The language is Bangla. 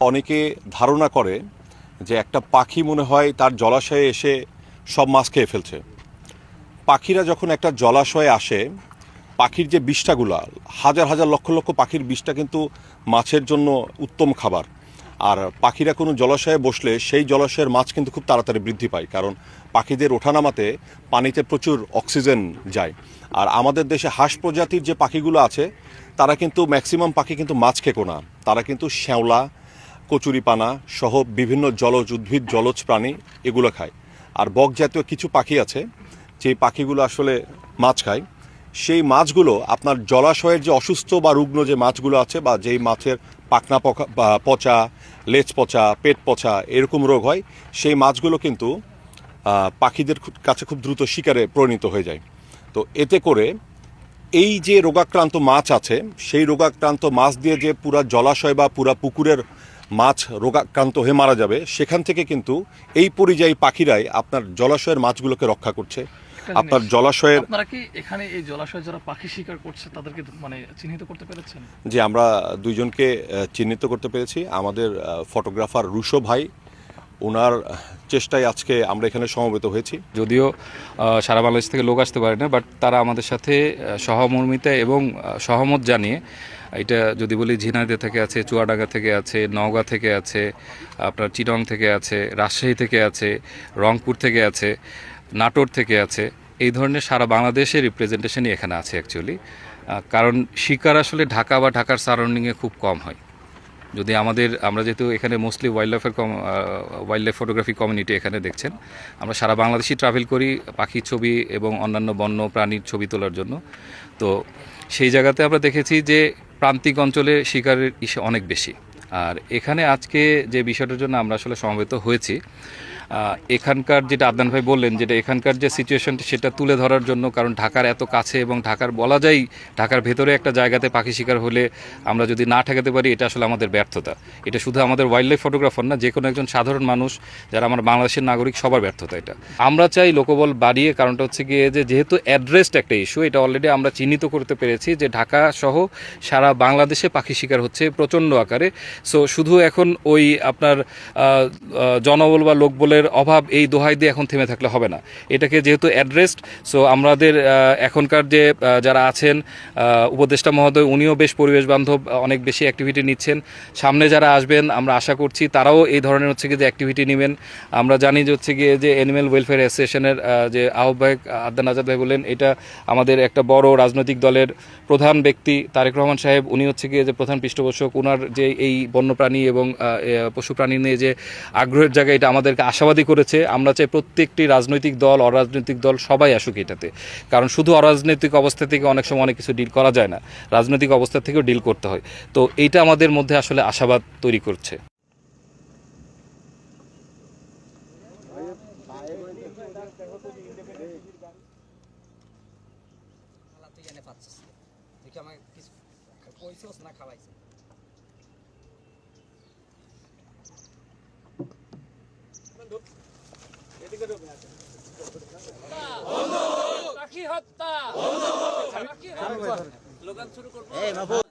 অনেকে ধারণা করে যে একটা পাখি মনে হয় তার জলাশয়ে এসে সব মাছ খেয়ে ফেলছে। পাখিরা যখন একটা জলাশয়ে আসে, পাখির যে বিষ্ঠাগুলো হাজার হাজার লক্ষ লক্ষ পাখির বিষটা কিন্তু মাছের জন্য উত্তম খাবার। আর পাখিরা কোনো জলাশয়ে বসলে সেই জলাশয়ের মাছ কিন্তু খুব তাড়াতাড়ি বৃদ্ধি পায়, কারণ পাখিদের ওঠানামাতে পানিতে প্রচুর অক্সিজেন যায়। আর আমাদের দেশে হাঁস প্রজাতির যে পাখিগুলো আছে, তারা কিন্তু ম্যাক্সিমাম পাখি কিন্তু মাছ খেকো না। তারা কিন্তু শ্যাওলা কচুরিপানা সহ বিভিন্ন জলজ উদ্ভিদ, জলজ প্রাণী এগুলো খায়। আর বক জাতীয় কিছু পাখি আছে যে পাখিগুলো আসলে মাছ খায়, সেই মাছগুলো আপনার জলাশয়ের যে অসুস্থ বা রুগ্ন যে মাছগুলো আছে বা যেই মাছের পাখনা পকা বা পচা, লেজ পচা, পেট পচা এরকম রোগ হয়, সেই মাছগুলো কিন্তু পাখিদের কাছে খুব দ্রুত শিকারে পরিণত হয়ে যায়। তো এতে করে এই যে রোগাক্রান্ত মাছ আছে, সেই রোগাক্রান্ত মাছ দিয়ে যে পুরা জলাশয় বা পুরা পুকুরের মাছ রোগাক্রান্ত হয়ে মারা যাবে সেখান থেকে কিন্তু এই পরিযায়ী পাখিরাই আপনার জলাশয়ের মাছগুলোকে রক্ষা করছে। আপনার জলাশয়ের আপনারা কি এখানে এই জলাশয়ে যারা পাখি শিকার করছে তাদেরকে মানে চিহ্নিত করতে পেরেছেন? যে আমরা দুইজনকে চিহ্নিত করতে পেরেছি। আমাদের ফটোগ্রাফার রুশো ভাই ওনার চেষ্টায় আজকে আমরা এখানে সমবেত হয়েছি। যদিও সারা বাংলাদেশ থেকে লোক আসতে পারে না বাট তারা আমাদের সাথে সহমর্মিতা এবং সহমত জানিয়ে এটা যদি বলি ঝিনাইদে থেকে আছে, চুয়াডাঙ্গা থেকে আছে, নওগাঁ থেকে আছে, আপনার চিটং থেকে আছে, রাজশাহী থেকে আছে, রংপুর থেকে আছে, নাটোর থেকে আছে, এই ধরনের সারা বাংলাদেশের রিপ্রেজেন্টেশনই এখানে আছে অ্যাকচুয়ালি কারণ শিকার আসলে ঢাকা বা ঢাকার সারাউন্ডিংয়ে খুব কম হয়। যদি আমাদের, আমরা যেহেতু এখানে মোস্টলি ওয়াইল্ড লাইফের কম ওয়াইল্ড লাইফ ফটোগ্রাফি কমিউনিটি এখানে দেখছেন, আমরা সারা বাংলাদেশই ট্রাভেল করি পাখির ছবি এবং অন্যান্য বন্য প্রাণীর ছবি তোলার জন্য। তো সেই জায়গাতে আমরা দেখেছি যে প্রান্তিক অঞ্চলে শিকারের ইসে অনেক বেশি। আর এখানে আজকে যে বিষয়টার জন্য আমরা আসলে সমবেত হয়েছি এখানকার যেটা আদনান ভাই বললেন, যেটা এখানকার যে সিচুয়েশনটা সেটা তুলে ধরার জন্য, কারণ ঢাকার এত কাছে এবং ঢাকার বলা যায়, ঢাকার ভেতরে একটা জায়গাতে পাখি শিকার হলে আমরা যদি না ঠেকাতে পারি, এটা আসলে আমাদের ব্যর্থতা। এটা শুধু আমাদের ওয়াইল্ড লাইফ ফটোগ্রাফার না যে কোনো একজন সাধারণ মানুষ, যারা আমার বাংলাদেশের নাগরিক, সবার ব্যর্থতা এটা। আমরা চাই লোকবল বাড়িয়ে, কারণটা হচ্ছে গিয়ে যে, যেহেতু অ্যাড্রেসড একটা ইস্যু এটা অলরেডি আমরা চিহ্নিত করতে পেরেছি যে, ঢাকা সহ সারা বাংলাদেশে পাখি শিকার হচ্ছে প্রচণ্ড আকারে। সো শুধু এখন ওই আপনার জনবল বা লোকবলের অভাব এই দোহাই দিয়ে এখন থেমে থাকলে হবে না। এটাকে যেহেতু অ্যাড্রেসড সো আমাদের এখনকার যে যারা আছেন উপদেষ্টা মহোদয়, উনিও বেশ পরিবেশ বান্ধব, অনেক বেশি অ্যাক্টিভিটি নিচ্ছেন। সামনে যারা আসবেন, আমরা আশা করছি তারাও এই ধরনের হচ্ছে গিয়ে যে অ্যাক্টিভিটি নেবেন। আমরা জানি যে হচ্ছে গিয়ে যে অ্যানিম্যাল ওয়েলফেয়ার অ্যাসোসিয়েশনের যে আহ্বায়ক আদান আজাদ ভাই বললেন, এটা আমাদের একটা বড় রাজনৈতিক দলের প্রধান ব্যক্তি তারেক রহমান সাহেব, উনি হচ্ছে গিয়ে যে প্রধান পৃষ্ঠপোষক ওনার যে এই বন্যপ্রাণী এবং পশু প্রাণী নিয়ে যে আগ্রহের জায়গা, এটা আমাদেরকে আশাবাদী করেছে। আমরা চাই প্রত্যেকটি রাজনৈতিক দল, অরাজনৈতিক দল সবাই আসুক এটাতে। কারণ শুধু অরাজনৈতিক অবস্থা থেকে অনেক সময় অনেক কিছু ডিল করা যায় না। রাজনৈতিক অবস্থা থেকেও ডিল করতে হয়। তো এইটা আমাদের মধ্যে আসলে আশাবাদ তৈরি করছে। কিছু না খাওয়াইছিস পাখি হত্যা স্লোগান শুরু করব